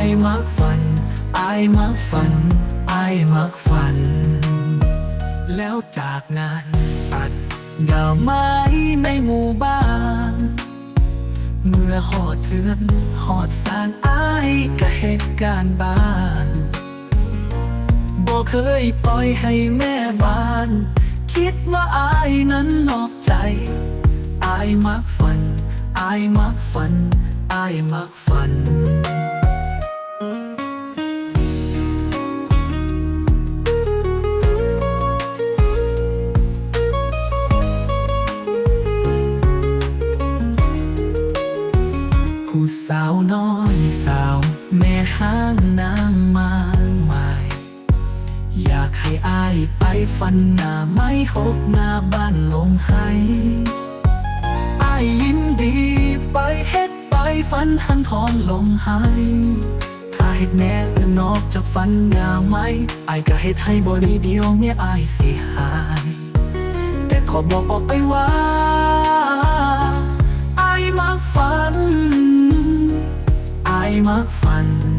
ายมักฝัน อายมักฝัน อายมักฝัน แล้วจากนั้นตัดดาวไม้ในหมู่บ้าน เมื่อหอดเพื่อนหอดสารอายกะเหตุการณ์บ้านบอกเคยปล่อยให้แม่บ้าน คิดว่าอายนั้นนอกใจ อายมักฝัน อายมักฝัน อายมักฝัน ผู้สาวน้อยสาว แม่ห้างนางมางใหม่อยากให้อายไปฟันหน้าไม้หกหน้าบ้านลงให้อายยินดีไปเฮ็ดไปฟันหันทอนลงให้ถ้าเฮ็ดแน่อื่นอกจากฟันหน้าไม้อายก็เฮ็ดให้บ่ดีเดียวเมียอายสิหาย แต่ขอบอกออกไปว่าอาย ay mag-fun